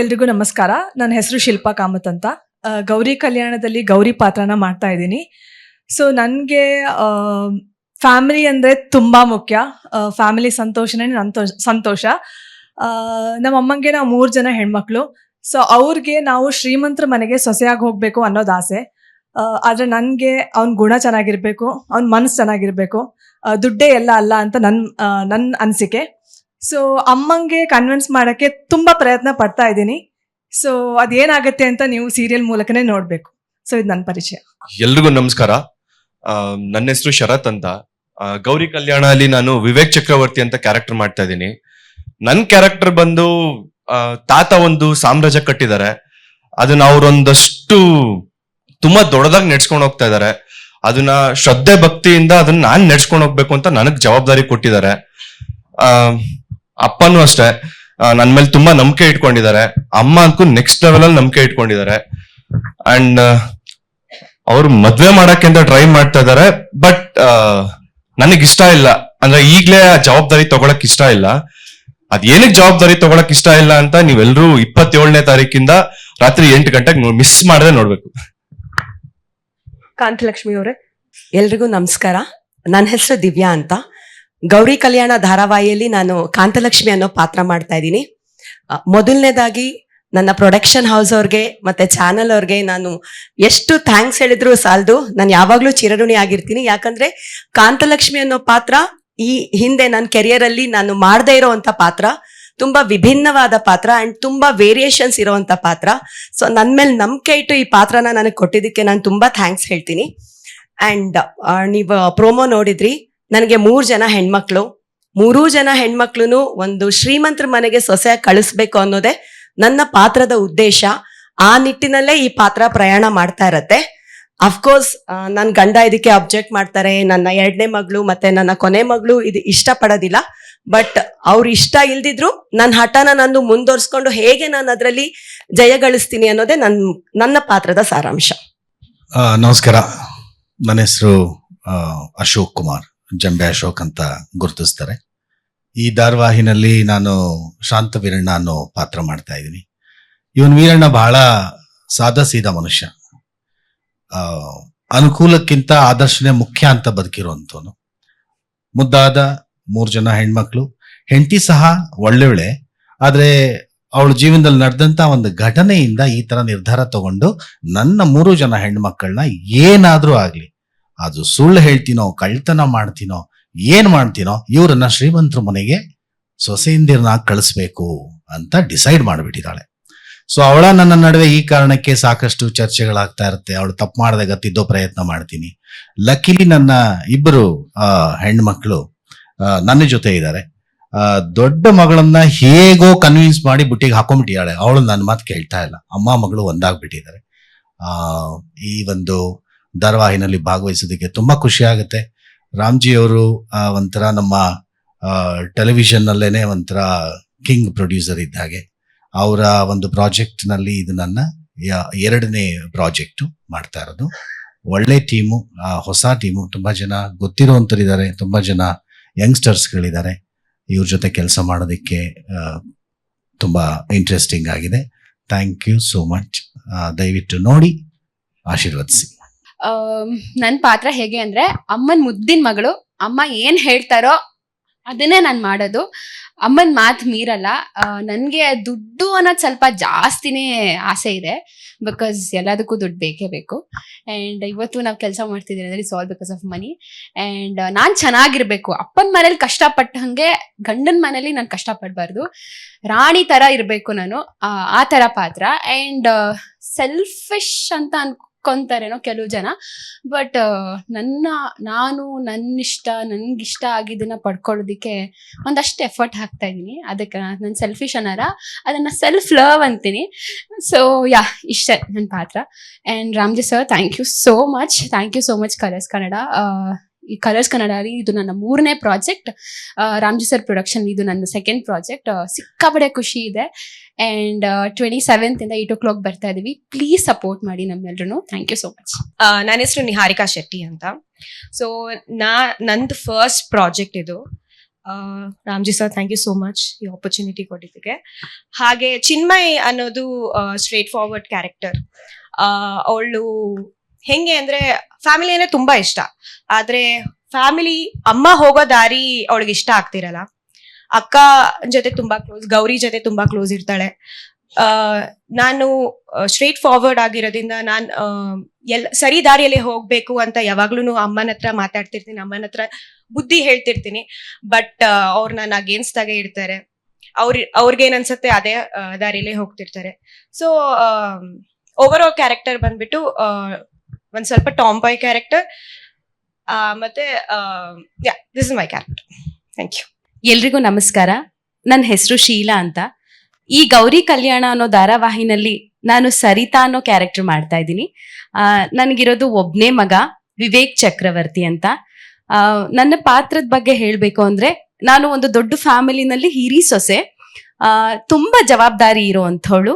ಎಲ್ರಿಗೂ ನಮಸ್ಕಾರ. ನನ್ನ ಹೆಸರು ಶಿಲ್ಪಾ ಕಾಮತ್ ಅಂತ. ಗೌರಿ ಕಲ್ಯಾಣದಲ್ಲಿ ಗೌರಿ ಪಾತ್ರನ ಮಾಡ್ತಾ ಇದ್ದೀನಿ. ಸೊ ನನಗೆ ಫ್ಯಾಮಿಲಿ ಅಂದರೆ ತುಂಬ ಮುಖ್ಯ. ಫ್ಯಾಮಿಲಿ ಸಂತೋಷನೇ ನನ್ನ ಸಂತೋಷ. ನಮ್ಮ ಅಮ್ಮಂಗೆ ನಾವು ಮೂರು ಜನ ಹೆಣ್ಮಕ್ಳು. ಸೊ ಅವ್ರಿಗೆ ನಾವು ಶ್ರೀಮಂತರ ಮನೆಗೆ ಸೊಸೆಯಾಗಿ ಹೋಗಬೇಕು ಅನ್ನೋದು ಆಸೆ. ಆದ್ರೆ ನನಗೆ ಅವ್ನ ಗುಣ ಚೆನ್ನಾಗಿರ್ಬೇಕು, ಅವ್ನ ಮನಸ್ಸು ಚೆನ್ನಾಗಿರ್ಬೇಕು. ದುಡ್ಡೇ ಎಲ್ಲ ಅಲ್ಲ ಅಂತ ನನ್ನ ನನ್ನ ಅನಿಸಿಕೆ. ಸೊ ಅಮ್ಮಂಗೆ ಕನ್ವಿನ್ಸ್ ಮಾಡೋಕ್ಕೆ ತುಂಬ ಪ್ರಯತ್ನ ಪಡ್ತಾ ಇದ್ದೀನಿ. ಸೊ ಅದೇನಾಗುತ್ತೆ ಅಂತ ನೀವು ಸೀರಿಯಲ್ ಮೂಲಕನೇ ನೋಡಬೇಕು. ಸೊ ಇದು ನನ್ನ ಪರಿಚಯ. ಎಲ್ರಿಗೂ ನಮಸ್ಕಾರ. ನನ್ನ ಹೆಸರು ಶರತ್ ಅಂತ. ಗೌರಿ ಕಲ್ಯಾಣ ಅಲ್ಲಿ ನಾನು ವಿವೇಕ್ ಚಕ್ರವರ್ತಿ ಅಂತ ಕ್ಯಾರೆಕ್ಟರ್ ಮಾಡ್ತಾ ಇದ್ದೀನಿ. ನನ್ನ ಕ್ಯಾರೆಕ್ಟರ್ ಬಂದು ತಾತ ಒಂದು ಸಾಮ್ರಾಜ್ಯ ಕಟ್ಟಿದ್ದಾರೆ. ಅದನ್ನ ಅವರೊಂದಷ್ಟು ತುಂಬಾ ದೊಡ್ಡದಾಗಿ ನಡ್ಸ್ಕೊಂಡು ಹೋಗ್ತಾ ಇದ್ದಾರೆ. ಅದನ್ನ ಶ್ರದ್ಧೆ ಭಕ್ತಿಯಿಂದ ಅದನ್ನ ನಾನ್ ನಡ್ಸ್ಕೊಂಡು ಹೋಗ್ಬೇಕು ಅಂತ ನನಗ್ ಜವಾಬ್ದಾರಿ ಕೊಟ್ಟಿದ್ದಾರೆ. ಅಪ್ಪನೂ ಅಷ್ಟೇ. ನನ್ ಮೇಲೆ ತುಂಬಾ ನಂಬಿಕೆ ಇಟ್ಕೊಂಡಿದ್ದಾರೆ. ಅಮ್ಮ ಅಂತೂ ನೆಕ್ಸ್ಟ್ ಲೆವೆಲ್ ಅಲ್ಲಿ ನಂಬಿಕೆ ಇಟ್ಕೊಂಡಿದ್ದಾರೆ. ಅಂಡ್ ಅವ್ರು ಮದ್ವೆ ಮಾಡಕ್ಕೆ ಅಂತ ಟ್ರೈ ಮಾಡ್ತಾ ಇದ್ದಾರೆ ಬಟ್ ನನಗ್ ಇಷ್ಟ ಇಲ್ಲ. ಅಂದ್ರೆ ಈಗ್ಲೇ ಆ ಜವಾಬ್ದಾರಿ ತಗೊಳಕ್ ಇಷ್ಟ ಇಲ್ಲ. ಅದ್ ಜವಾಬ್ದಾರಿ ತಗೊಳಕ್ ಇಷ್ಟ ಇಲ್ಲ ಅಂತ ನೀವೆಲ್ಲರೂ ಇಪ್ಪತ್ತೇಳನೇ ತಾರೀಕಿಂದ ರಾತ್ರಿ ಎಂಟು ಗಂಟೆಗೆ ಮಿಸ್ ಮಾಡದೆ ನೋಡ್ಬೇಕು. ಕಾಂತಲಕ್ಷ್ಮಿ ಅವರೇ, ಎಲ್ರಿಗೂ ನಮಸ್ಕಾರ. ನನ್ನ ಹೆಸರು ದಿವ್ಯಾ ಅಂತ. ಗೌರಿ ಕಲ್ಯಾಣ ಧಾರಾವಾಹಿಯಲ್ಲಿ ನಾನು ಕಾಂತಲಕ್ಷ್ಮಿ ಅನ್ನೋ ಪಾತ್ರ ಮಾಡ್ತಾ ಇದ್ದೀನಿ. ಮೊದಲನೇದಾಗಿ ನನ್ನ ಪ್ರೊಡಕ್ಷನ್ ಹೌಸ್ ಅವ್ರಿಗೆ ಮತ್ತೆ ಚಾನಲ್ ಅವ್ರಿಗೆ ನಾನು ಎಷ್ಟು ಥ್ಯಾಂಕ್ಸ್ ಹೇಳಿದ್ರು ಸಾಲದು, ನಾನು ಯಾವಾಗ್ಲೂ ಚಿರಋಣಿ ಆಗಿರ್ತೀನಿ. ಯಾಕಂದ್ರೆ ಕಾಂತಲಕ್ಷ್ಮಿ ಅನ್ನೋ ಪಾತ್ರ ಈ ಹಿಂದೆ ನನ್ನ ಕೆರಿಯರ್ ಅಲ್ಲಿ ನಾನು ಮಾಡದೇ ಇರೋವಂಥ ಪಾತ್ರ, ತುಂಬಾ ವಿಭಿನ್ನವಾದ ಪಾತ್ರ ಅಂಡ್ ತುಂಬಾ ವೇರಿಯೇಷನ್ಸ್ ಇರೋವಂಥ ಪಾತ್ರ. ಸೊ ನನ್ನ ಮೇಲೆ ನಂಬಿಕೆ ಇಟ್ಟು ಈ ಪಾತ್ರನ ನನಗೆ ಕೊಟ್ಟಿದ್ದಕ್ಕೆ ನಾನು ತುಂಬಾ ಥ್ಯಾಂಕ್ಸ್ ಹೇಳ್ತೀನಿ. ಅಂಡ್ ನೀವು ಪ್ರೋಮೋ ನೋಡಿದ್ರಿ. ನನಗೆ ಮೂರು ಜನ ಹೆಣ್ಮಕ್ಳು. ಮೂರೂ ಜನ ಹೆಣ್ಮಕ್ಳು ಒಂದು ಶ್ರೀಮಂತರ ಮನೆಗೆ ಸೊಸೆ ಕಳಿಸ್ಬೇಕು ಅನ್ನೋದೇ ನನ್ನ ಪಾತ್ರದ ಉದ್ದೇಶ. ಆ ನಿಟ್ಟಿನಲ್ಲೇ ಈ ಪಾತ್ರ ಪ್ರಯಾಣ ಮಾಡ್ತಾ ಇರತ್ತೆ. ಅಫ್ಕೋರ್ಸ್ ನನ್ನ ಗಂಡ ಇದಕ್ಕೆ ಅಬ್ಜೆಕ್ಟ್ ಮಾಡ್ತಾರೆ, ನನ್ನ ಎರಡನೇ ಮಗಳು ಮತ್ತೆ ನನ್ನ ಕೊನೆ ಮಗಳು ಇದು ಇಷ್ಟಪಡೋದಿಲ್ಲ. ಬಟ್ ಅವ್ರು ಇಷ್ಟ ಇಲ್ದಿದ್ರು ನನ್ನ ಹಠನ ನಾನು ಮುಂದುವರ್ಸ್ಕೊಂಡು ಹೇಗೆ ನಾನು ಅದರಲ್ಲಿ ಜಯ ಗಳಿಸ್ತೀನಿ ಅನ್ನೋದೇ ನನ್ನ ನನ್ನ ಪಾತ್ರದ ಸಾರಾಂಶ. ನಮಸ್ಕಾರ. ನನ್ನ ಹೆಸರು ಅಶೋಕ್ ಕುಮಾರ್. ಜಂಬೆ ಅಶೋಕ್ ಅಂತ ಗುರುತಿಸ್ತಾರೆ. ಈ ಧಾರಾವಾಹಿನಲ್ಲಿ ನಾನು ಶಾಂತ ವೀರಣ್ಣ ಅನ್ನೋ ಪಾತ್ರ ಮಾಡ್ತಾ ಇದ್ದೀನಿ. ಇವನ್ ವೀರಣ್ಣ ಬಹಳ ಸಾದಾ ಸೀದಾ ಮನುಷ್ಯ ಅನುಕೂಲಕ್ಕಿಂತ ಆದರ್ಶನೇ ಮುಖ್ಯ ಅಂತ ಬದುಕಿರುವಂಥವನು. ಮುದ್ದಾದ ಮೂರು ಜನ ಹೆಣ್ಮಕ್ಳು. ಹೆಂಡತಿ ಸಹ ಒಳ್ಳೆವಳೆ. ಆದರೆ ಅವಳ ಜೀವನದಲ್ಲಿ ನಡೆದಂತ ಒಂದು ಘಟನೆಯಿಂದ ಈ ತರ ನಿರ್ಧಾರ ತಗೊಂಡು ನನ್ನ ಮೂರು ಜನ ಹೆಣ್ಮಕ್ಕಳನ್ನ ಏನಾದ್ರೂ ಆಗ್ಲಿ ಅದು ಸುಳ್ಳು ಹೇಳ್ತೀನೋ ಕಳ್ತನ ಮಾಡ್ತೀನೋ, ಏನ್ ಮಾಡ್ತೀನೋ, ಇವ್ರನ್ನ ಶ್ರೀಮಂತರ ಮನೆಗೆ ಸೊಸೆಯಿಂದಿರನ್ನ ಕಳಿಸ್ಬೇಕು ಅಂತ ಡಿಸೈಡ್ ಮಾಡಿಬಿಟ್ಟಿದ್ದಾಳೆ. ಸೊ ಅವಳ ನನ್ನ ನಡುವೆ ಈ ಕಾರಣಕ್ಕೆ ಸಾಕಷ್ಟು ಚರ್ಚೆಗಳಾಗ್ತಾ ಇರುತ್ತೆ. ಅವಳು ತಪ್ಪು ಮಾಡದಾಗ ತಿದ್ದೋ ಪ್ರಯತ್ನ ಮಾಡ್ತೀನಿ. ಲಕ್ಕಿಲಿ ನನ್ನ ಇಬ್ಬರು ಹೆಣ್ಮಕ್ಳು ನನ್ನ ಜೊತೆ ಇದ್ದಾರೆ. ದೊಡ್ಡ ಮಗಳನ್ನ ಹೇಗೋ ಕನ್ವಿನ್ಸ್ ಮಾಡಿ ಬುಟ್ಟಿಗೆ ಹಾಕೊಂಡ್ಬಿಟ್ಟಿದ್ದಾಳೆ. ಅವಳು ನನ್ನ ಮಾತು ಕೇಳ್ತಾ ಇಲ್ಲ. ಅಮ್ಮ, ಮಗಳು ಒಂದಾಗ್ಬಿಟ್ಟಿದ್ದಾರೆ. ಈ ಒಂದು ಧಾರಾವಾಹಿನಲ್ಲಿ ಭಾಗವಹಿಸೋದಕ್ಕೆ ತುಂಬಾ ಖುಷಿ ಆಗುತ್ತೆ. ರಾಮ್ಜಿ ಅವರು ಒಂಥರ ನಮ್ಮ ಟೆಲಿವಿಷನ್ ನಲ್ಲೇನೆ ಒಂಥರ ಕಿಂಗ್ ಪ್ರೊಡ್ಯೂಸರ್ ಇದ್ದ ಹಾಗೆ. ಅವರ ಒಂದು ಪ್ರಾಜೆಕ್ಟ್ನಲ್ಲಿ ಇದು ನನ್ನ ಎರಡನೇ ಪ್ರಾಜೆಕ್ಟ್ ಮಾಡ್ತಾ ಇರೋದು. ಒಳ್ಳೆ ಟೀಮು ಹೊಸ ಟೀಮು ತುಂಬಾ ಜನ ಗೊತ್ತಿರುವಂತರಿದ್ದಾರೆ ತುಂಬಾ ಜನ ಯಂಗ್ಸ್ಟರ್ಸ್ಗಳಿದ್ದಾರೆ ಇವ್ರ ಜೊತೆ ಕೆಲಸ ಮಾಡೋದಕ್ಕೆ ತುಂಬಾ ಇಂಟ್ರೆಸ್ಟಿಂಗ್ ಆಗಿದೆ. ಥ್ಯಾಂಕ್ ಯು ಸೋ ಮಚ್ ದಯವಿಟ್ಟು ನೋಡಿ, ಆಶೀರ್ವದಿಸಿ. ನನ್ನ ಪಾತ್ರ ಹೇಗೆ ಅಂದ್ರೆ ಅಮ್ಮನ ಮುದ್ದಿನ ಮಗಳು ಅಮ್ಮ ಏನ್ ಹೇಳ್ತಾರೋ ಅದನ್ನೇ ನಾನು ಮಾಡೋದು. ಅಮ್ಮನ ಮಾತು ಮೀರಲ್ಲ. ನನಗೆ ದುಡ್ಡು ಅನ್ನೋದು ಸ್ವಲ್ಪ ಜಾಸ್ತಿನೇ ಆಸೆ ಇದೆ. ಬಿಕಾಸ್ ಎಲ್ಲದಕ್ಕೂ ದುಡ್ಡು ಬೇಕೇ ಬೇಕು. ಆ್ಯಂಡ್ ಇವತ್ತು ನಾವು ಕೆಲಸ ಮಾಡ್ತಿದ್ದೀವಿ ಅಂದರೆ it's because of money and ನಾನು ಚೆನ್ನಾಗಿರ್ಬೇಕು. ಅಪ್ಪನ ಮನೇಲಿ ಕಷ್ಟಪಟ್ಟಂಗೆ ಗಂಡನ ಮನೇಲಿ ನಾನು ಕಷ್ಟಪಡಬಾರ್ದು. ರಾಣಿ ಥರ ಇರಬೇಕು ನಾನು ಆ, ಥರ ಪಾತ್ರ. ಆ್ಯಂಡ್ ಸೆಲ್ಫಿಶ್ ಅಂತ ಅನ್ಕೊಂತಾರೇನೋ ಕೆಲವು ಜನ. ಬಟ್ ನನ್ನ, ನಾನು ನನ್ನ ನನ್ನಿಷ್ಟ, ನನ್ಗಿಷ್ಟ ಆಗಿದ್ದನ್ನ ಪಡ್ಕೊಳ್ಳೋದಿಕ್ಕೆ ಒಂದಷ್ಟು ಎಫರ್ಟ್ ಹಾಕ್ತಾ ಇದ್ದೀನಿ. ಅದಕ್ಕೆ ನಾನು ಸೆಲ್ಫಿಶ್ ಅನ್ನಾರ, ಅದನ್ನ ಸೆಲ್ಫ್ ಲವ್ ಅಂತೀನಿ. ಸೊ ಯಾ ಇಷ್ಟ ನನ್ನ ಪಾತ್ರ. And Ramji sir thank you so much thank you so much Colors Kannada. ಈ ಕಲರ್ಸ್ ಕನ್ನಡ ಇದು ನನ್ನ ಮೂರನೇ ಪ್ರಾಜೆಕ್ಟ್ ರಾಮ್ಜಿ ಸರ್ ಪ್ರೊಡಕ್ಷನ್ ಇದು ನನ್ನ ಸೆಕೆಂಡ್ ಪ್ರಾಜೆಕ್ಟ್ ಸಿಕ್ಕಾಪಡೆ ಖುಷಿ ಇದೆ. ಆ್ಯಂಡ್ ಟ್ವೆಂಟಿ ಸೆವೆಂತ್ ಇಂದ ಏಟ್ ಓ ಕ್ಲಾಕ್ ಬರ್ತಾ ಇದೀವಿ. ಪ್ಲೀಸ್ ಸಪೋರ್ಟ್ ಮಾಡಿ ನಮ್ಮೆಲ್ರೂ ಥ್ಯಾಂಕ್ ಯು ಸೋ ಮಚ್ ನನ್ನ ಹೆಸರು ನಿಹಾರಿಕಾ ಶೆಟ್ಟಿ ಅಂತ. ಸೊ ನಾ, ನಂದು ಫಸ್ಟ್ ಪ್ರಾಜೆಕ್ಟ್ ಇದು. Ramji sir thank you so much ಈ ಆಪರ್ಚುನಿಟಿ ಕೊಟ್ಟಿದ್ದಕ್ಕೆ. ಹಾಗೆ ಚಿನ್ಮಯ್ ಅನ್ನೋದು ಸ್ಟ್ರೇಟ್ ಫಾರ್ವರ್ಡ್ ಕ್ಯಾರೆಕ್ಟರ್ ಅವಳು ಹೆಂಗೆ ಅಂದ್ರೆ ಫ್ಯಾಮಿಲಿ ಅಂದ್ರೆ ತುಂಬಾ ಇಷ್ಟ. ಆದ್ರೆ ಫ್ಯಾಮಿಲಿ ಅಮ್ಮ ಹೋಗೋ ದಾರಿ ಅವಳಿಗೆ ಇಷ್ಟ ಆಗ್ತಿರಲ್ಲ. ಅಕ್ಕ ಜೊತೆ ತುಂಬಾ ಕ್ಲೋಸ್ ಗೌರಿ ಜೊತೆ ತುಂಬಾ ಕ್ಲೋಸ್ ಇರ್ತಾಳೆ. ನಾನು ಸ್ಟ್ರೇಟ್ ಫಾರ್ವರ್ಡ್ ಆಗಿರೋದ್ರಿಂದ ನಾನು ಎಲ್ಲ ಸರಿ ದಾರಿಯಲ್ಲಿ ಹೋಗ್ಬೇಕು ಅಂತ ಯಾವಾಗ್ಲೂ ಅಮ್ಮನ ಹತ್ರ ಮಾತಾಡ್ತಿರ್ತೀನಿ, ಅಮ್ಮನ ಹತ್ರ ಬುದ್ಧಿ ಹೇಳ್ತಿರ್ತೀನಿ. ಬಟ್ ಅವ್ರು ನನ್ನ ಆಗೇ ಇರ್ತಾರೆ. ಅವ್ರ ಅವ್ರಿಗೇನ್ ಅನ್ಸುತ್ತೆ ಅದೇ ದಾರಿಯಲ್ಲೇ ಹೋಗ್ತಿರ್ತಾರೆ. ಸೊ ಓವರ್ ಆಲ್ ಕ್ಯಾರೆಕ್ಟರ್ ಬಂದ್ಬಿಟ್ಟು ಒಂದ್ ಸ್ವಲ್ಪ ಟಾಮ್ ಬಾಯ್ ಕ್ಯಾರೆಕ್ಟರ್ ಮತ್ತೆ this is my character thank you ಎಲ್ರಿಗೂ ನಮಸ್ಕಾರ. ನನ್ನ ಹೆಸರು ಶೀಲಾ ಅಂತ. ಈ ಗೌರಿ ಕಲ್ಯಾಣ ಅನ್ನೋ ಧಾರಾವಾಹಿನಲ್ಲಿ ನಾನು ಸರಿತಾ ಅನ್ನೋ ಕ್ಯಾರೆಕ್ಟರ್ ಮಾಡ್ತಾ ಇದ್ದೀನಿ. ನನಗಿರೋದು ಒಬ್ನೇ ಮಗ, ವಿವೇಕ್ ಚಕ್ರವರ್ತಿ ಅಂತ. ನನ್ನ ಪಾತ್ರದ ಬಗ್ಗೆ ಹೇಳಬೇಕು ಅಂದ್ರೆ, ನಾನು ಒಂದು ದೊಡ್ಡ ಫ್ಯಾಮಿಲಿನಲ್ಲಿ ಹಿರಿ ಸೊಸೆ. ತುಂಬ ಜವಾಬ್ದಾರಿ ಇರುವಂಥವಳು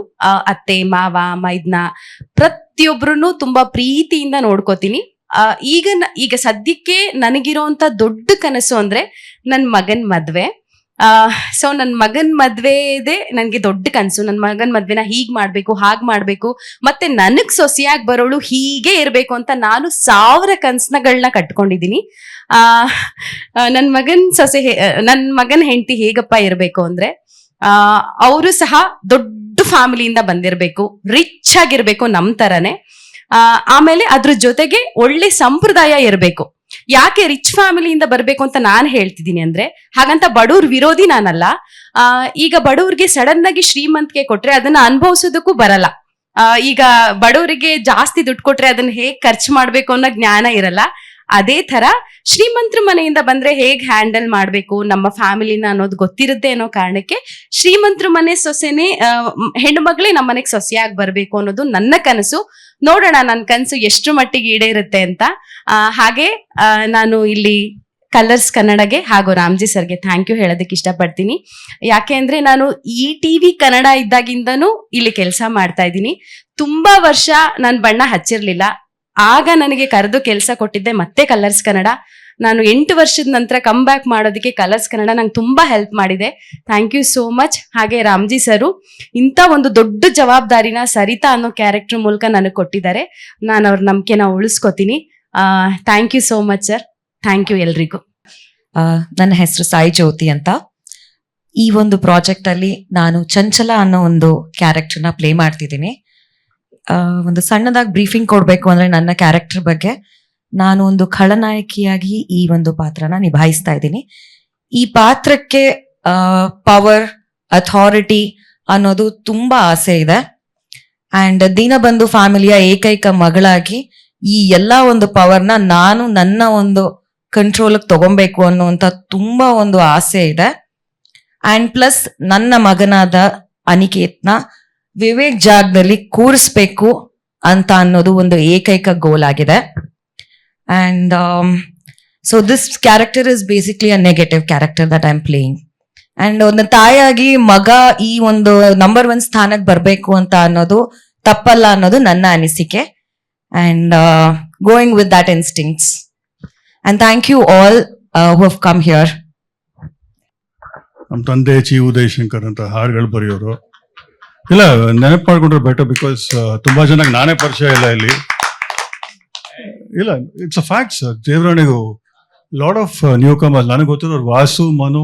ಅತ್ತೆ, ಮಾವ, ಮೈದ್ನ ಪ್ರತಿಯೊಬ್ರು ತುಂಬಾ ಪ್ರೀತಿಯಿಂದ ನೋಡ್ಕೋತೀನಿ. ಈಗ ಈಗ ಸದ್ಯಕ್ಕೆ ನನಗಿರುವಂತ ದೊಡ್ಡ ಕನಸು ಅಂದ್ರೆ ನನ್ನ ಮಗನ್ ಮದ್ವೆ. ಸೊ ನನ್ನ ಮಗನ್ ಮದ್ವೆದೆ ನನಗೆ ದೊಡ್ಡ ಕನಸು. ನನ್ನ ಮಗನ್ ಮದ್ವೆನ ಹೀಗ್ ಮಾಡ್ಬೇಕು, ಹಾಗ್ ಮಾಡ್ಬೇಕು. ಮತ್ತೆ ನನಗ್ ಸೊಸೆಯಾಗಿ ಬರೋಳು ಹೀಗೆ ಇರ್ಬೇಕು ಅಂತ ನಾನು ಸಾವಿರ ಕನ್ಸನಗಳನ್ನ ಕಟ್ಕೊಂಡಿದೀನಿ ಆ ನನ್ನ ಮಗನ್ ಸೊಸೆ ನನ್ನ ಮಗನ್ ಹೆಂಡತಿ ಹೇಗಪ್ಪ ಇರ್ಬೇಕು ಅಂದ್ರೆ ಅವರು ಸಹ ದೊಡ್ಡ ಫ್ಯಾಮಿಲಿಯಿಂದ ಬಂದಿರಬೇಕು ರಿಚ್ ಆಗಿರ್ಬೇಕು ನಮ್ ತರನೇ. ಆಮೇಲೆ ಅದ್ರ ಜೊತೆಗೆ ಒಳ್ಳೆ ಸಂಪ್ರದಾಯ ಇರಬೇಕು. ಯಾಕೆ ರಿಚ್ ಫ್ಯಾಮಿಲಿಯಿಂದ ಬರ್ಬೇಕು ಅಂತ ನಾನು ಹೇಳ್ತಿದ್ದೀನಿ ಅಂದ್ರೆ ಹಾಗಂತ ಬಡವ್ರ ವಿರೋಧಿ ನಾನಲ್ಲ. ಆ, ಈಗ ಬಡವ್ರಿಗೆ ಸಡನ್ ಆಗಿ ಶ್ರೀಮಂತಿಗೆ ಕೊಟ್ರೆ ಅದನ್ನ ಅನುಭವಿಸೋದಕ್ಕೂ ಬರಲ್ಲ. ಈಗ ಬಡವರಿಗೆ ಜಾಸ್ತಿ ದುಡ್ಡು ಕೊಟ್ರೆ ಅದನ್ನ ಹೇಗ್ ಖರ್ಚು ಮಾಡ್ಬೇಕು ಅನ್ನೋ ಜ್ಞಾನ ಇರಲ್ಲ. ಅದೇ ತರ ಶ್ರೀಮಂತರ ಮನೆಯಿಂದ ಬಂದ್ರೆ ಹೇಗ್ ಹ್ಯಾಂಡಲ್ ಮಾಡ್ಬೇಕು ನಮ್ಮ ಫ್ಯಾಮಿಲಿನ ಅನ್ನೋದು ಗೊತ್ತಿರುತ್ತೆ ಅನ್ನೋ ಕಾರಣಕ್ಕೆ ಶ್ರೀಮಂತರ ಮನೆ ಸೊಸೆನೆ ಹೆಣ್ಣು ಮಗಳೇ ನಮ್ಮ ಮನೆಗೆ ಸೊಸೆಯಾಗಿ ಬರ್ಬೇಕು ಅನ್ನೋದು ನನ್ನ ಕನಸು. ನೋಡೋಣ ನನ್ನ ಕನಸು ಎಷ್ಟು ಮಟ್ಟಿಗೆ ಈಡೇರುತ್ತೆ ಅಂತ. ಹಾಗೆ ನಾನು ಇಲ್ಲಿ ಕಲರ್ಸ್ ಕನ್ನಡಗೆ ಹಾಗೂ ರಾಮ್ಜಿ ಸರ್ಗೆ ಥ್ಯಾಂಕ್ ಯು ಹೇಳೋದಕ್ಕೆ ಇಷ್ಟಪಡ್ತೀನಿ. ಯಾಕೆ ಅಂದ್ರೆ ನಾನು ಈ ಟಿವಿ ಕನ್ನಡ ಇದ್ದಾಗಿಂದನೂ ಇಲ್ಲಿ ಕೆಲಸ ಮಾಡ್ತಾ ಇದ್ದೀನಿ. ತುಂಬಾ ವರ್ಷ ನಾನು ಬಣ್ಣ ಹಚ್ಚಿರ್ಲಿಲ್ಲ. ಆಗ ನನಗೆ ಕರೆದು ಕೆಲಸ ಕೊಟ್ಟಿದ್ದೆ ಮತ್ತೆ ಕಲರ್ಸ್ ಕನ್ನಡ. ನಾನು ಎಂಟು ವರ್ಷದ ನಂತರ ಕಮ್ ಬ್ಯಾಕ್ ಮಾಡೋದಕ್ಕೆ ಕಲರ್ಸ್ ಕನ್ನಡ ನಂಗೆ ತುಂಬಾ ಹೆಲ್ಪ್ ಮಾಡಿದೆ. ಥ್ಯಾಂಕ್ ಯು ಸೋ ಮಚ್ ಹಾಗೆ ರಾಮ್ಜಿ ಸರು, ಇಂಥ ಒಂದು ದೊಡ್ಡ ಜವಾಬ್ದಾರಿನ ಸರಿತಾ ಅನ್ನೋ ಕ್ಯಾರೆಕ್ಟರ್ ಮೂಲಕ ನನಗೆ ಕೊಟ್ಟಿದ್ದಾರೆ. ನಾನು ಅವ್ರ ನಂಬಿಕೆನ ಉಳಿಸ್ಕೊತೀನಿ. Thank you so much sir thank you ಎಲ್ರಿಗೂ. ನನ್ನ ಹೆಸರು ಸಾಯಿ ಜ್ಯೋತಿ ಅಂತ. ಈ ಒಂದು ಪ್ರಾಜೆಕ್ಟ್ ಅಲ್ಲಿ ನಾನು ಚಂಚಲ ಅನ್ನೋ ಒಂದು ಕ್ಯಾರೆಕ್ಟರ್ನ ಪ್ಲೇ ಮಾಡ್ತಿದ್ದೀನಿ. ಒಂದು ಸಣ್ಣದಾಗಿ ಬ್ರೀಫಿಂಗ್ ಕೊಡಬೇಕು ಅಂದ್ರೆ ನನ್ನ ಕ್ಯಾರೆಕ್ಟರ್ ಬಗ್ಗೆ. ನಾನು ಒಂದು ಖಳನಾಯಕಿಯಾಗಿ ಈ ಒಂದು ಪಾತ್ರನ ನಿಭಾಯಿಸ್ತಾ ಇದ್ದೀನಿ. ಈ ಪಾತ್ರಕ್ಕೆ ಪವರ್ ಅಥಾರಿಟಿ ಅನ್ನೋದು ತುಂಬಾ ಆಸೆ ಇದೆ. ಅಂಡ್ ದೀನಬಂಧು ಫ್ಯಾಮಿಲಿಯ ಏಕೈಕ ಮಗಳಾಗಿ ಈ ಎಲ್ಲ ಒಂದು ಪವರ್ನ ನಾನು ನನ್ನ ಒಂದು ಕಂಟ್ರೋಲ್ ತಗೊಬೇಕು ಅನ್ನುವಂತ ತುಂಬಾ ಒಂದು ಆಸೆ ಇದೆ. ಅಂಡ್ ಪ್ಲಸ್ ನನ್ನ ಮಗನಾದ ಅನಿಕೇತ್ನ ವಿವೇಕ್ ಜಾಗದಲ್ಲಿ ಕೂರಿಸ್ಬೇಕು ಅಂತ ಅನ್ನೋದು ಒಂದು ಏಕೈಕ ಗೋಲ್ ಆಗಿದೆ. And so this character is basically a negative character that I am playing and ಒಂದು ತಾಯಿಯಾಗಿ ಮಗ ಈ ಒಂದು ನಂಬರ್ ಒನ್ ಸ್ಥಾನಕ್ಕೆ ಬರಬೇಕು ಅಂತ ಅನ್ನೋದು ತಪ್ಪಲ್ಲ ಅನ್ನೋದು ನನ್ನ ಅನಿಸಿಕೆ. And going with that instincts And thank you all who who come here. ನಮ್ಮ ತಂದೆ ಚಿ ಉದಯ್ ಶಂಕರ್ ಅಂತ ಹಾಡುಗಳು ಬರೆಯೋರು. ಇಲ್ಲ, ನೆನಪು ಮಾಡ್ಕೊಂಡ್ರೆ ಬೆಟರ್ ಬಿಕಾಸ್ ತುಂಬಾ ಜನಕ್ಕೆ ನಾನೇ ಪರಿಚಯ ಇಲ್ಲ ಇಲ್ಲಿ. ಇಲ್ಲ ಇಟ್ಸ್ ಅ ಫ್ಯಾಕ್ಟ್ ಸರ್ ದೇವರಾಣಿಗೂ ಲಾಡ್ ಆಫ್ ನ್ಯೂ ಕಮರ್ಸ್ ನನಗೆ ಗೊತ್ತಿರೋರು ವಾಸು, ಮನು,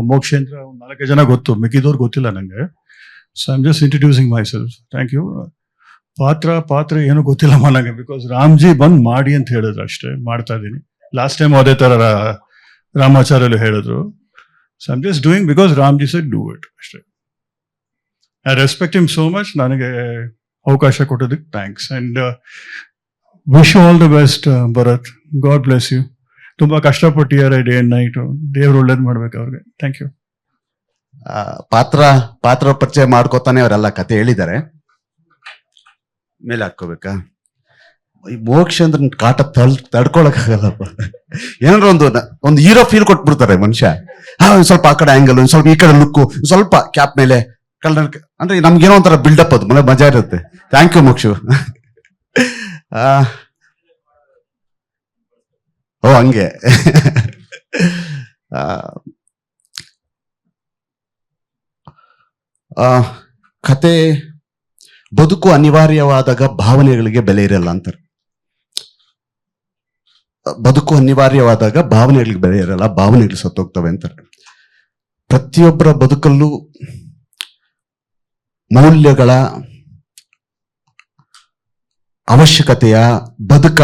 ಮೋಕ್ಷೇಂದ್ರ ನಾಲ್ಕೇ ಜನ ಗೊತ್ತು. ಮಿಕ್ಕಿದವ್ರು ಗೊತ್ತಿಲ್ಲ ನನಗೆ so I'm just introducing myself thank you ಪಾತ್ರ ಪಾತ್ರ ಏನು ಗೊತ್ತಿಲ್ಲಮ್ಮ ನನಗೆ ಬಿಕಾಸ್ ರಾಮ್ಜಿ ಬಂದು ಮಾಡಿ ಅಂತ ಹೇಳಿದ್ರು ಅಷ್ಟೇ, ಮಾಡ್ತಾ ಇದ್ದೀನಿ. ಲಾಸ್ಟ್ ಟೈಮ್ ಅದೇ ಥರ ರಾ- ರಾಮಾಚಾರ್ಯರು ಹೇಳಿದ್ರು. So I'm just doing because Ramji set do it ಅಷ್ಟೇ. I respect him so much ನನಗೆ ಅವಕಾಶ ಕೊಟ್ಟೋದಕ್ಕೆ thanks and wish all the best Bharath God bless you ತುಂಬಾ ಕಷ್ಟಪಟ್ಟಿದ್ದಾರೆ ಡೇ ಅಂಡ್ ನೈಟ್ ದೇವ್ರು ಒಳ್ಳೇದು ಮಾಡ್ಬೇಕು ಅವ್ರಿಗೆ. ಥ್ಯಾಂಕ್ ಯು ಪಾತ್ರ ಪಾತ್ರ ಪರಿಚಯ ಮಾಡ್ಕೋತಾನೆ ಅವರೆಲ್ಲ ಕತೆ ಹೇಳಿದ್ದಾರೆ. ಮೇಲೆ ಹಾಕೋಬೇಕಾ ಈ ಮೋಕ್ಷ ಅಂದ್ರೆ ಕಾಟ ತಳ್ ತಡ್ಕೊಳಕ್ಕಾಗಲ್ಲಪ್ಪ ಏನಾದ್ರು ಒಂದು ಒಂದು ಹೀರೋ ಫೀಲ್ ಕೊಟ್ಬಿಡ್ತಾರೆ ಮನುಷ್ಯ. ಸ್ವಲ್ಪ ಆ ಕಡೆ ಒಂದ್ ಸ್ವಲ್ಪ ಈ ಕಡೆ ಲುಕ್ಕು ಸ್ವಲ್ಪ ಕ್ಯಾಪ್ ಮೇಲೆ ಕಲರ್ ಅಂದ್ರೆ ನಮ್ಗೇನೋ ಒಂಥರ ಬಿಲ್ಡಪ್ ಅದು, ಮನೆ ಮಜಾ ಇರುತ್ತೆ. Thank you ಮೋಕ್ಷು. ಓ, ಹಂಗೆ. ಕತೆ, ಬದುಕು ಅನಿವಾರ್ಯವಾದಾಗ ಭಾವನೆಗಳಿಗೆ ಬೆಲೆ ಇರಲ್ಲ ಅಂತಾರೆ. ಬದುಕು ಅನಿವಾರ್ಯವಾದಾಗ ಭಾವನೆಗಳಿಗೆ ಬೆಲೆ ಇರಲ್ಲ, ಭಾವನೆಗಳು ಸತ್ತೋಗ್ತವೆ ಅಂತಾರೆ. ಪ್ರತಿಯೊಬ್ಬರ ಬದುಕಲ್ಲೂ ಮೌಲ್ಯಗಳ ಅವಶ್ಯಕತೆಯ ಬದುಕ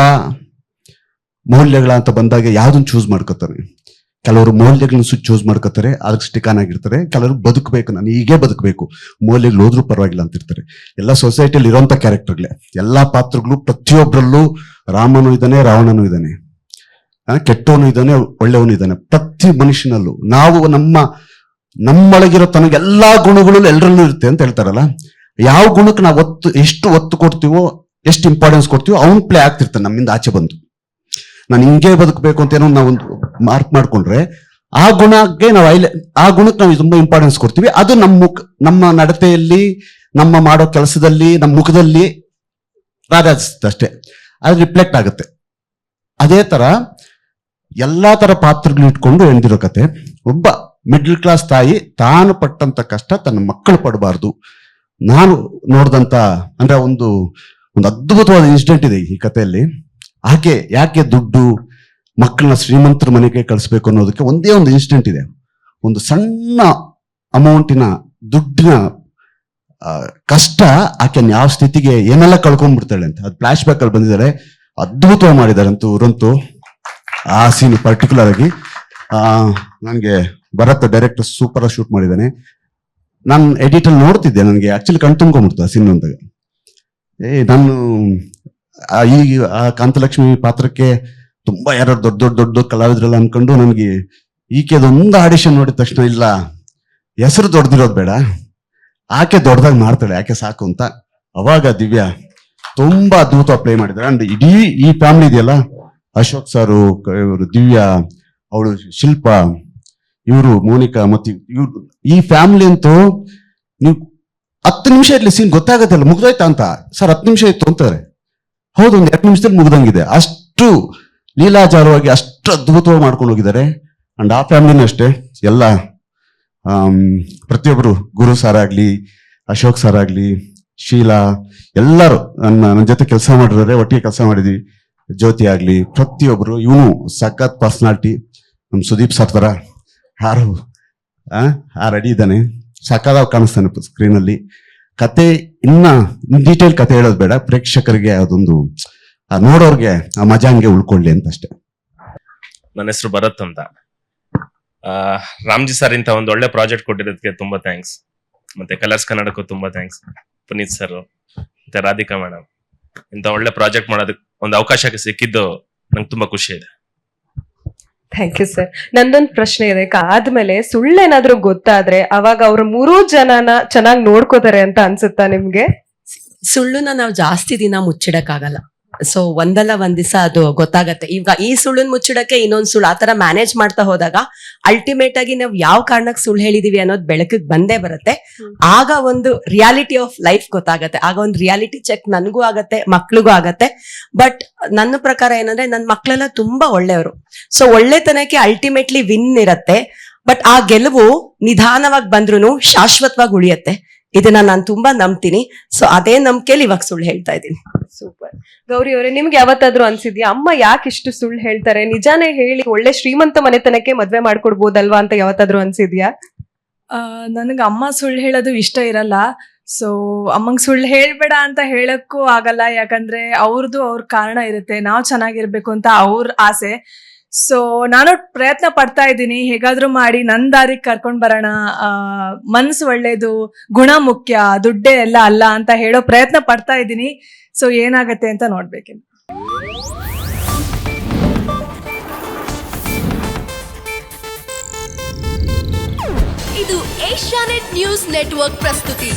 ಮೌಲ್ಯಗಳ ಅಂತ ಬಂದಾಗ ಯಾವ್ದನ್ನ ಚೂಸ್ ಮಾಡ್ಕೋತಾರೆ? ಕೆಲವರು ಮೌಲ್ಯಗಳನ್ನ ಚೂಸ್ ಮಾಡ್ಕೋತಾರೆ, ಅದಕ್ಕೆ ಸ್ಟಿಕಾನ್ ಆಗಿರ್ತಾರೆ. ಕೆಲವರು ಬದುಕಬೇಕು, ನಾನು ಹೀಗೆ ಬದುಕಬೇಕು. ಮೌಲ್ಯಗಳು ಹೋದ್ರೂ ಪರವಾಗಿಲ್ಲ ಅಂತಿರ್ತಾರೆ ಎಲ್ಲ ಸೊಸೈಟಿಯಲ್ಲಿ ಇರೋಂಥ ಕ್ಯಾರೆಕ್ಟರ್ಗಳೇ ಎಲ್ಲ ಪಾತ್ರಗಳು ಪ್ರತಿಯೊಬ್ಬರಲ್ಲೂ ರಾಮನು ಇದ್ದಾನೆ, ರಾವಣನು ಇದ್ದಾನೆ. ಕೆಟ್ಟವನು ಇದ್ದಾನೆ, ಒಳ್ಳೆಯವನು ಇದ್ದಾನೆ. ಪ್ರತಿ ಮನುಷ್ಯನಲ್ಲೂ. ನಾವು ನಮ್ಮ ನಮ್ಮೊಳಗಿರೋ ತನಗೆ ಎಲ್ಲಾ ಗುಣಗಳು ಎಲ್ಲರಲ್ಲೂ ಇರುತ್ತೆ ಅಂತ ಹೇಳ್ತಾರಲ್ಲ, ಯಾವ ಗುಣಕ್ಕೆ ನಾವು ಒತ್ತು, ಎಷ್ಟು ಒತ್ತು ಕೊಡ್ತೀವೋ, ಎಷ್ಟು ಇಂಪಾರ್ಟೆನ್ಸ್ ಕೊಡ್ತೀವೋ, ಅವ್ನು ಪ್ಲೇ ಆಗ್ತಿರ್ತಾನೆ, ನಮ್ಮಿಂದ ಆಚೆ ಬಂದು. ನಾನು ಹಿಂಗೆ ಬದುಕಬೇಕು ಅಂತ ಏನೋ ನಾವು ಒಂದು ಮಾರ್ಕ್ ಮಾಡ್ಕೊಂಡ್ರೆ, ಆ ಗುಣಕ್ಕೆ ನಾವು ಐಲೆ, ಆ ಗುಣಕ್ಕೆ ನಾವು ತುಂಬಾ ಇಂಪಾರ್ಟೆನ್ಸ್ ಕೊಡ್ತೀವಿ. ಅದು ನಮ್ಮ ಮುಖ, ನಮ್ಮ ನಡತೆಯಲ್ಲಿ, ನಮ್ಮ ಮಾಡೋ ಕೆಲಸದಲ್ಲಿ, ನಮ್ಮ ಮುಖದಲ್ಲಿ ರಾರಾಜಿಸುತ್ತೆ ಅಷ್ಟೇ. ಅದು ರಿಫ್ಲೆಕ್ಟ್ ಆಗುತ್ತೆ. ಅದೇ ತರ ಎಲ್ಲಾ ತರ ಪಾತ್ರಗಳು ಇಟ್ಕೊಂಡು ಎಣ್ದಿರೋ ಕತೆ. ಒಬ್ಬ ಮಿಡ್ಲ್ ಕ್ಲಾಸ್ ತಾಯಿ ತಾನು ಪಟ್ಟಂತ ಕಷ್ಟ ತನ್ನ ಮಕ್ಕಳು ಪಡಬಾರ್ದು. ನಾನು ನೋಡಿದಂತ ಅಂದ್ರೆ ಒಂದು ಒಂದು ಅದ್ಭುತವಾದ ಇನ್ಸಿಡೆಂಟ್ ಇದೆ ಈ ಕಥೆಯಲ್ಲಿ. ಆಕೆ ಯಾಕೆ ದುಡ್ಡು, ಮಕ್ಕಳನ್ನ ಶ್ರೀಮಂತರ ಮನೆಗೆ ಕಳಿಸ್ಬೇಕು ಅನ್ನೋದಕ್ಕೆ ಒಂದೇ ಒಂದು ಇನ್ಸಿಡೆಂಟ್ ಇದೆ. ಒಂದು ಸಣ್ಣ ಅಮೌಂಟಿನ ದುಡ್ಡಿನ ಕಷ್ಟ ಆಕೆನ ಯಾವ ಸ್ಥಿತಿಗೆ ಏನೆಲ್ಲ ಕಳ್ಕೊಂಡ್ಬಿಡ್ತಾಳೆ ಅಂತ. ಅದು ಫ್ಲಾಶ್ ಬ್ಯಾಕ್ ಅಲ್ಲಿ ಬಂದಿದ್ದಾರೆ ಅದ್ಭುತವಾಗಿ ಮಾಡಿದ್ದಾರೆ ಅಂತೂ ಇವರಂತೂ ಆ ಸೀನ್ ಪರ್ಟಿಕ್ಯುಲರ್ ಆಗಿ ನನಗೆ ಭರತ್ ಡೈರೆಕ್ಟರ್ ಸೂಪರ್ ಶೂಟ್ ಮಾಡಿದ್ದಾನೆ. ನಾನು ಎಡಿಟ್ ಅಲ್ಲಿ ನೋಡ್ತಿದ್ದೆ, ನನಗೆ ಆಕ್ಚುಲಿ ಕಣ್ ತುಂಬ್ಕೊಂಡ್ಬಿಡ್ತು ಆ ಸಿನ್ ಅಂದಾಗ ಏ, ನಾನು ಈ, ಆ ಕಾಂತಲಕ್ಷ್ಮಿ ಪಾತ್ರಕ್ಕೆ ತುಂಬಾ ಯಾರು ದೊಡ್ಡ ದೊಡ್ಡ ದೊಡ್ಡ ಕಲಾವಿದ್ರಲ್ಲ ಅನ್ಕೊಂಡು ನನಗೆ ಈಕೆ ಒಂದು ಆಡಿಷನ್ ನೋಡಿದ ತಕ್ಷಣ ಇಲ್ಲ, ಹೆಸರು ದೊಡ್ಡದಿರೋದು ಬೇಡ, ಆಕೆ ದೊಡ್ಡದಾಗಿ ಮಾಡ್ತಾಳೆ, ಆಕೆ ಸಾಕು ಅಂತ. ಅವಾಗ ದಿವ್ಯಾ ತುಂಬಾ ಅದ್ಭುತ ಪ್ಲೇ ಮಾಡಿದ್ದಾರೆ ಅಂಡ್ ಇಡೀ ಈ ಫ್ಯಾಮಿಲಿ ಇದೆಯಲ್ಲ, ಅಶೋಕ್ ಸಾರು ಇವರು ದಿವ್ಯಾ, ಅವಳು ಶಿಲ್ಪ ಇವರು ಮೋನಿಕಾ ಮತ್ತು ಇವ್ರು ಈ ಫ್ಯಾಮಿಲಿ ಅಂತೂ ನೀವು ಹತ್ತು ನಿಮಿಷ ಇರಲಿ ಸೀನ್ ಗೊತ್ತಾಗತ್ತಲ್ಲ ಮುಗ್ದೋಯ್ತಾ ಅಂತ? ಸರ್, ಹತ್ತು ನಿಮಿಷ ಇತ್ತು ಅಂತಾರೆ. ಹೌದು, ಒಂದು ಎರಡು ನಿಮಿಷದಲ್ಲಿ ಮುಗ್ದಂಗಿದೆ. ಅಷ್ಟು ಲೀಲಾಚಾರವಾಗಿ ಅಷ್ಟು ಅದ್ಭುತವಾಗಿ ಮಾಡ್ಕೊಂಡು ಹೋಗಿದ್ದಾರೆ. ಅಂಡ್ ಆ ಫ್ಯಾಮಿಲಿನೂ ಅಷ್ಟೇ. ಎಲ್ಲ ಪ್ರತಿಯೊಬ್ಬರು ಗುರು ಸರ್ ಆಗಲಿ, ಅಶೋಕ್ ಸರ್ ಆಗಲಿ, ಶೀಲಾ, ಎಲ್ಲರೂ ನನ್ನ ನನ್ನ ಜೊತೆ ಕೆಲಸ ಮಾಡಿರೋರೆ, ಒಟ್ಟಿಗೆ ಕೆಲಸ ಮಾಡಿದ್ವಿ. ಜ್ಯೋತಿ ಆಗಲಿ ಪ್ರತಿಯೊಬ್ಬರು ಇವನು ಸಖತ್ ಪರ್ಸ್ನಾಲ್ಟಿ ನಮ್ಮ ಸುದೀಪ್ ಸರ್ ತರ. ಯಾರು ಆ ರೆಡಿ ಇದ್ದಾನೆ. ಸಖತ್ತಾಗಿ ಕಾಣಿಸ್ತಾನೆ ಸ್ಕ್ರೀನ್ ಅಲ್ಲಿ. ಕತೆ ಇನ್ನ ಡೀಟೇಲ್ ಕತೆ ಹೇಳೋದು ಬೇಡ. ಪ್ರೇಕ್ಷಕರಿಗೆ ಅದೊಂದು ನೋಡೋರ್ಗೆ ಆ ಮಜಾ ಹಂಗೆ ಉಳ್ಕೊಳ್ಳಿ ಅಂತ ಅಷ್ಟೇ. ನನ್ನ ಹೆಸರು ಭರತ್ ಅಂತ. ರಾಮ್ಜಿ ಸರ್ ಇಂತ ಒಂದು ಒಳ್ಳೆ ಪ್ರಾಜೆಕ್ಟ್ ಕೊಟ್ಟಿರೋದಕ್ಕೆ ತುಂಬಾ ಥ್ಯಾಂಕ್ಸ್ ಮತ್ತೆ ಕಲರ್ಸ್ ಕನ್ನಡಕ್ಕೂ ತುಂಬಾ ಥ್ಯಾಂಕ್ಸ್ ಪುನೀತ್ ಸರ್ ಮತ್ತೆ ರಾಧಿಕಾ ಮೇಡಮ್ ಇಂತ ಒಳ್ಳೆ ಪ್ರಾಜೆಕ್ಟ್ ಮಾಡೋದಕ್ಕೆ ಒಂದು ಅವಕಾಶಕ್ಕೆ ಸಿಕ್ಕಿದ್ದು ನಂಗೆ ತುಂಬಾ ಖುಷಿ ಇದೆ. ಥ್ಯಾಂಕ್ ಯು ಸರ್ ನಂದೊಂದು ಪ್ರಶ್ನೆ ಇದೆ. ಆದ್ಮೇಲೆ ಸುಳ್ಳೇನಾದ್ರೂ ಗೊತ್ತಾದ್ರೆ ಅವಾಗ ಅವ್ರ ಮೂರೂ ಜನನ ಚೆನ್ನಾಗಿ ನೋಡ್ಕೋತಾರೆ ಅಂತ ಅನ್ಸುತ್ತಾ ನಿಮ್ಗೆ? ಸುಳ್ಳುನ ನಾವು ಜಾಸ್ತಿ ದಿನ ಮುಚ್ಚಿಡಕ್ಕಾಗಲ್ಲ. ಸೊ ಒಂದಲ್ಲ ಒಂದ್ ದಿವಸ ಅದು ಗೊತ್ತಾಗತ್ತೆ. ಈಗ ಈ ಸುಳ್ಳನ್ ಮುಚ್ಚಿಡಕ್ಕೆ ಇನ್ನೊಂದ್ ಸುಳ್ಳು ಆತರ ಮ್ಯಾನೇಜ್ ಮಾಡ್ತಾ ಹೋದಾಗ ಅಲ್ಟಿಮೇಟ್ ಆಗಿ ನಾವು ಯಾವ ಕಾರಣಕ್ಕೆ ಸುಳ್ಳು ಹೇಳಿದೀವಿ ಅನ್ನೋದು ಬೆಳಕಿಗೆ ಬಂದೇ ಬರುತ್ತೆ. ಆಗ ಒಂದು ರಿಯಾಲಿಟಿ ಆಫ್ ಲೈಫ್ ಗೊತ್ತಾಗತ್ತೆ. ಆಗ ಒಂದು ರಿಯಾಲಿಟಿ ಚೆಕ್ ನನಗೂ ಆಗತ್ತೆ ಮಕ್ಳಿಗೂ ಆಗತ್ತೆ. ಬಟ್ ನನ್ನ ಪ್ರಕಾರ ಏನಂದ್ರೆ ನನ್ನ ಮಕ್ಳೆಲ್ಲ ತುಂಬಾ ಒಳ್ಳೆಯವರು. ಸೊ ಒಳ್ಳೆತನಕ್ಕೆ ಅಲ್ಟಿಮೇಟ್ಲಿ ವಿನ್ ಇರತ್ತೆ. ಬಟ್ ಆ ಗೆಲುವು ನಿಧಾನವಾಗಿ ಬಂದ್ರು ಶಾಶ್ವತವಾಗಿ ಉಳಿಯತ್ತೆ. ಇದನ್ನ ನಾನು ತುಂಬಾ ನಂಬ್ತೀನಿ. ಸೊ ಅದೇ ನಂಬಿಕೆಲಿ ಇವಾಗ ಸುಳ್ಳು ಹೇಳ್ತಾ ಇದ್ದೀನಿ. ಸೂಪರ್ ಗೌರಿ ಅವರೇ ನಿಮ್ಗೆ ಯಾವತ್ತಾದ್ರೂ ಅನ್ಸಿದ್ಯಾ? ಅಮ್ಮ ಯಾಕೆ ಇಷ್ಟು ಸುಳ್ಳು ಹೇಳ್ತಾರೆ? ನಿಜಾನೇ ಹೇಳಿ ಒಳ್ಳೆ ಶ್ರೀಮಂತ ಮನೆತನಕ್ಕೆ ಮದ್ವೆ ಮಾಡ್ಕೊಡ್ಬೋದಲ್ವಾ ಅಂತ ಯಾವತ್ತಾದ್ರೂ ಅನ್ಸಿದ್ಯಾ? ನನಗೆ ಅಮ್ಮ ಸುಳ್ಳು ಹೇಳೋದು ಇಷ್ಟ ಇರಲ್ಲ. ಸೊ ಅಮ್ಮಂಗೆ ಸುಳ್ಳು ಹೇಳ್ಬೇಡ ಅಂತ ಹೇಳಕ್ಕೂ ಆಗಲ್ಲ. ಯಾಕಂದ್ರೆ ಅವ್ರದ್ದು ಅವ್ರ ಕಾರಣ ಇರುತ್ತೆ. ನಾವು ಚೆನ್ನಾಗಿರ್ಬೇಕು ಅಂತ ಅವ್ರ ಆಸೆ. ಸೊ ನಾನು ಪ್ರಯತ್ನ ಪಡ್ತಾ ಇದ್ದೀನಿ. ಹೇಗಾದ್ರೂ ಮಾಡಿ ನನ್ನ ದಾರಿಗೆ ಕರ್ಕೊಂಡ್ ಬರೋಣ. ಮನಸ್ಸು ಮನ್ಸು ಒಳ್ಳೇದು, ಗುಣ ಮುಖ್ಯ, ದುಡ್ಡೇ ಎಲ್ಲ ಅಲ್ಲ ಅಂತ ಹೇಳೋ ಪ್ರಯತ್ನ ಪಡ್ತಾ ಇದ್ದೀನಿ. ಸೊ ಏನಾಗತ್ತೆ ಅಂತ ನೋಡ್ಬೇಕು ಇದು ಏಷ್ಯಾನೆಟ್ ನ್ಯೂಸ್ ನೆಟ್ವರ್ಕ್ ಪ್ರಸ್ತುತಿ.